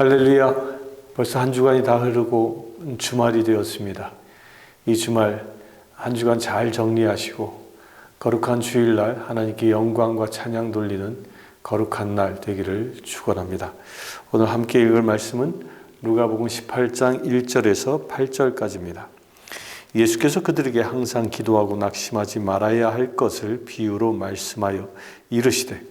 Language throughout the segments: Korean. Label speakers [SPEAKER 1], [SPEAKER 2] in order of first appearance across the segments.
[SPEAKER 1] 할렐루야. 벌써 한 주간이 다 흐르고 주말이 되었습니다. 이 주말 한 주간 잘 정리하시고 거룩한 주일날 하나님께 영광과 찬양 돌리는 거룩한 날 되기를 축원합니다. 오늘 함께 읽을 말씀은 누가복음 18장 1절에서 8절까지입니다. 예수께서 그들에게 항상 기도하고 낙심하지 말아야 할 것을 비유로 말씀하여 이르시되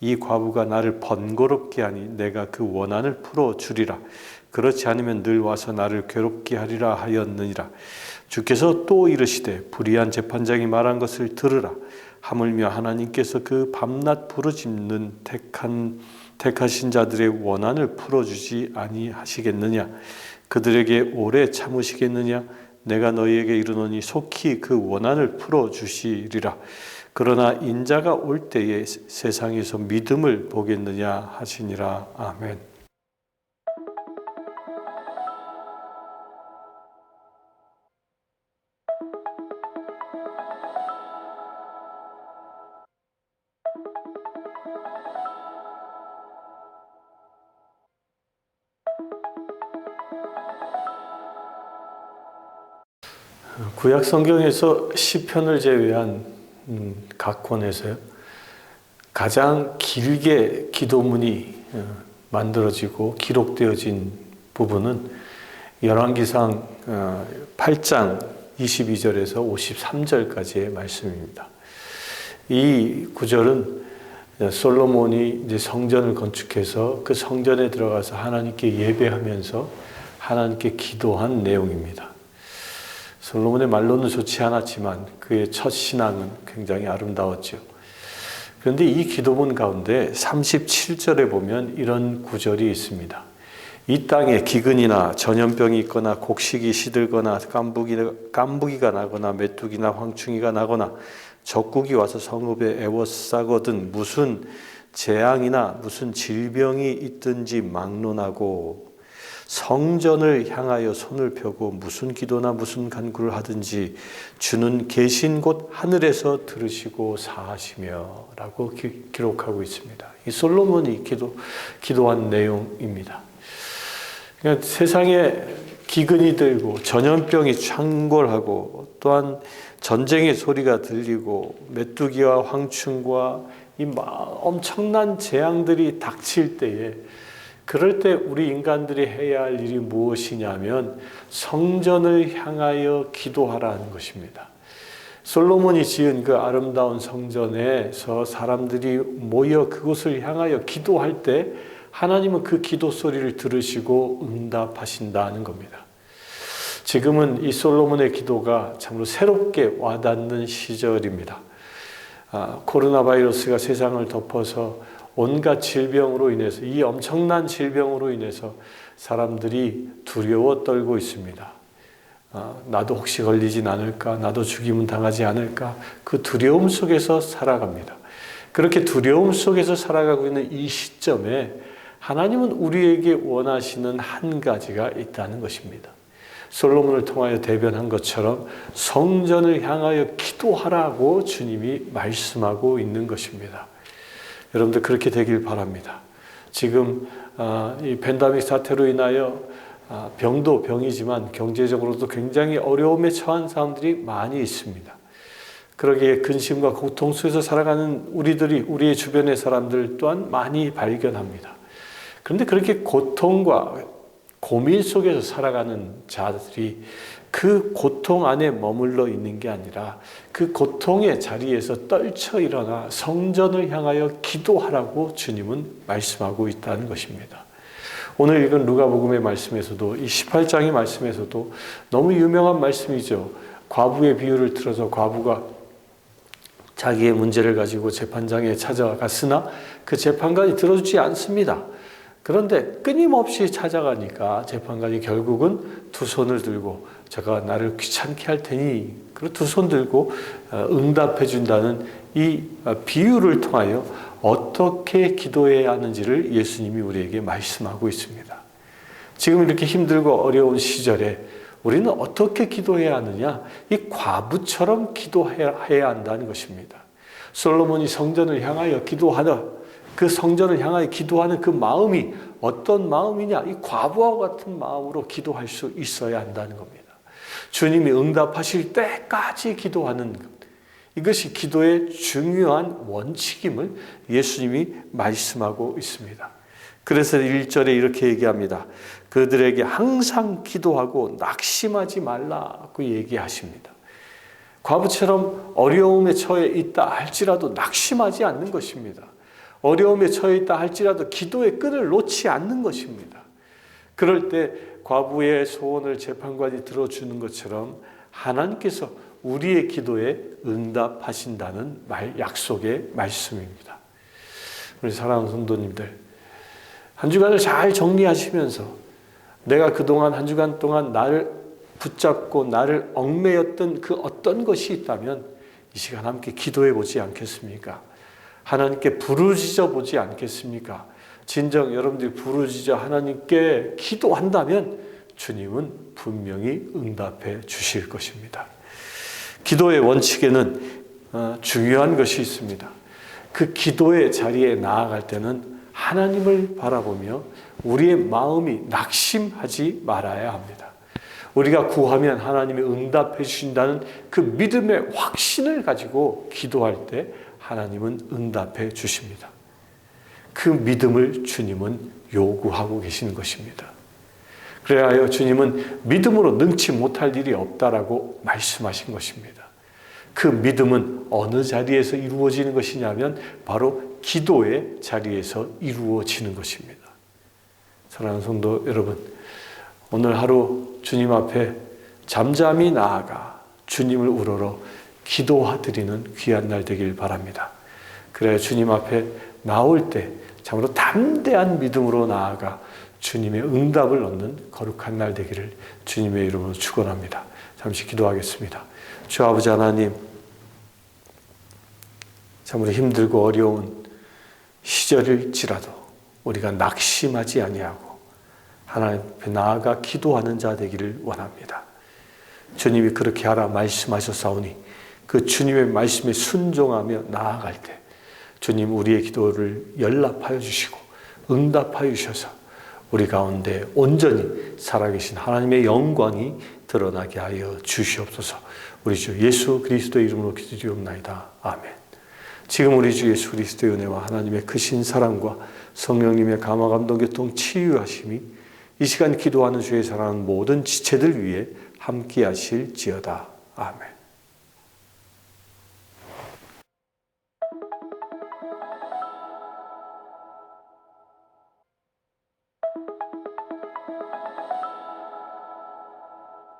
[SPEAKER 1] 이 과부가 나를 번거롭게 하니 내가 그 원한을 풀어 주리라. 그렇지 않으면 늘 와서 나를 괴롭게 하리라 하였느니라. 주께서 또 이르시되 불의한 재판장이 말한 것을 들으라. 하물며 하나님께서 그 밤낮 부르짖는 택한 택하신 자들의 원한을 풀어주지 아니하시겠느냐? 그들에게 오래 참으시겠느냐? 내가 너희에게 이르노니 속히 그 원한을 풀어주시리라 그러나 인자가 올 때에 세상에서 믿음을 보겠느냐 하시니라. 아멘. 구약 성경에서 시편을 제외한 음, 각 권에서요 가장 길게 기도문이 어, 만들어지고 기록되어진 부분은 열왕기상 8장 22절에서 53절까지의 말씀입니다. 이 구절은 솔로몬이 이제 성전을 건축해서 그 성전에 들어가서 하나님께 예배하면서 하나님께 기도한 내용입니다. 솔로몬의 말로는 좋지 않았지만 그의 첫 신앙은 굉장히 아름다웠죠. 그런데 이 기도문 가운데 37절에 보면 이런 구절이 있습니다. 이 땅에 기근이나 전염병이 있거나 곡식이 시들거나 깐부기, 깐부기가 나거나 메뚜기나 황충이가 나거나 적국이 와서 성읍에 애워싸거든 무슨 재앙이나 무슨 질병이 있든지 막론하고 성전을 향하여 손을 펴고 무슨 기도나 무슨 간구를 하든지 주는 계신 곳 하늘에서 들으시고 사하시며라고 기 록하고 있습니다. 이 솔로몬이 기도 기도한 내용입니다. 그러니까 세상에 기근이 들고 전염병이 창궐하고 또한 전쟁의 소리가 들리고 메뚜기와 황충과 이 엄청난 재앙들이 닥칠 때에 그럴 때 우리 인간들이 해야 할 일이 무엇이냐면 성전을 향하여 기도하라는 것입니다. 솔로몬이 지은 그 아름다운 성전에서 사람들이 모여 그곳을 향하여 기도할 때 하나님은 그 기도 소리를 들으시고 응답하신다는 겁니다. 지금은 이 솔로몬의 기도가 참으로 새롭게 와닿는 시절입니다. 아, 코로나 바이러스가 세상을 덮어서 온갖 질병으로 인해서 이 엄청난 질병으로 인해서 사람들이 두려워 떨고 있습니다. 아, 나도 혹시 걸리진 않을까? 나도 죽임은 당하지 않을까? 그 두려움 속에서 살아갑니다. 그렇게 두려움 속에서 살아가고 있는 이 시점에 하나님은 우리에게 원하시는 한 가지가 있다는 것입니다. 솔로몬을 통하여 대변한 것처럼 성전을 향하여 기도하라고 주님이 말씀하고 있는 것입니다. 여러분들 그렇게 되길 바랍니다. 지금 아, 이 팬데믹 사태로 인하여 아, 병도 병이지만 경제적으로도 굉장히 어려움에 처한 사람들이 많이 있습니다. 그러기에 근심과 고통 속에서 살아가는 우리들이 우리의 주변의 사람들 또한 많이 발견합니다. 그런데 그렇게 고통과 고민 속에서 살아가는 자들이 그 고통 안에 머물러 있는 게 아니라 그 고통의 자리에서 떨쳐 일어나 성전을 향하여 기도하라고 주님은 말씀하고 있다는 것입니다. 오늘 읽은 누가복음의 말씀에서도 이 18장의 말씀에서도 너무 유명한 말씀이죠. 과부의 비유를 들어서 과부가 자기의 문제를 가지고 재판장에 찾아갔으나 그 재판관이 들어주지 않습니다. 그런데 끊임없이 찾아가니까 재판관이 결국은 두 손을 들고 제가 나를 귀찮게 할 테니 그리고 두 손 들고 어, 응답해 준다는 이 어, 비유를 통하여 어떻게 기도해야 하는지를 예수님이 우리에게 말씀하고 있습니다. 지금 이렇게 힘들고 어려운 시절에 우리는 어떻게 기도해야 하느냐? 이 과부처럼 기도해야 한다는 것입니다. 솔로몬이 성전을 향하여 기도하다 그 성전을 향하여 기도하는 그 마음이 어떤 마음이냐? 이 과부와 같은 마음으로 기도할 수 있어야 한다는 겁니다. 주님이 응답하실 때까지 기도하는 것. 이것이 기도의 중요한 원칙임을 예수님이 말씀하고 있습니다. 그래서 1절에 이렇게 얘기합니다. 그들에게 항상 기도하고 낙심하지 말라고 얘기하십니다. 과부처럼 어려움에 처해 있다 할지라도 낙심하지 않는 것입니다. 어려움에 처해 있다 할지라도 기도의 끈을 놓지 않는 것입니다. 그럴 때 과부의 소원을 재판관이 들어주는 것처럼 하나님께서 우리의 기도에 응답하신다는 말, 약속의 말씀입니다. 우리 사랑하는 성도님들, 한 주간을 잘 정리하시면서 내가 그동안 한 주간 동안 나를 붙잡고 나를 얽매였던 그 어떤 것이 있다면 이 시간 함께 기도해 보지 않겠습니까? 하나님께 부르짖어 보지 않겠습니까? 진정 여러분들이 부르짖어 하나님께 기도한다면 주님은 분명히 응답해 주실 것입니다. 기도의 원칙에는 어, 중요한 것이 있습니다. 그 기도의 자리에 나아갈 때는 하나님을 바라보며 우리의 마음이 낙심하지 말아야 합니다. 우리가 구하면 하나님이 응답해 주신다는 그 믿음의 확신을 가지고 기도할 때 하나님은 응답해 주십니다. 그 믿음을 주님은 요구하고 계시는 것입니다. 그래야 주님은 믿음으로 능치 못할 일이 없다라고 말씀하신 것입니다. 그 믿음은 어느 자리에서 이루어지는 것이냐면 바로 기도의 자리에서 이루어지는 것입니다. 사랑하는 성도 여러분, 오늘 하루 주님 앞에 잠잠히 나아가 주님을 우러러 기도드리는 귀한 날 되길 바랍니다. 그래야 주님 앞에 나올 때 참으로 담대한 믿음으로 나아가 주님의 응답을 얻는 거룩한 날 되기를 주님의 이름으로 축원합니다. 잠시 기도하겠습니다. 주 아버지 하나님, 참으로 힘들고 어려운 시절일지라도 우리가 낙심하지 아니하고 하나님 앞에 나아가 기도하는 자 되기를 원합니다. 주님이 그렇게 하라 말씀하셨사오니 그 주님의 말씀에 순종하며 나아갈 때 주님 우리의 기도를 연락하여 주시고 응답하여 주셔서 우리 가운데 온전히 살아계신 하나님의 영광이 드러나게 하여 주시옵소서. 우리 주 예수 그리스도의 이름으로 기도드리옵나이다. 아멘. 지금 우리 주 예수 그리스도의 은혜와 하나님의 크신 사랑과 성령님의 감화 감동 교통 치유하심이 이 시간 기도하는 주의 사랑하는 모든 지체들 위해 함께 하실지어다. 아멘.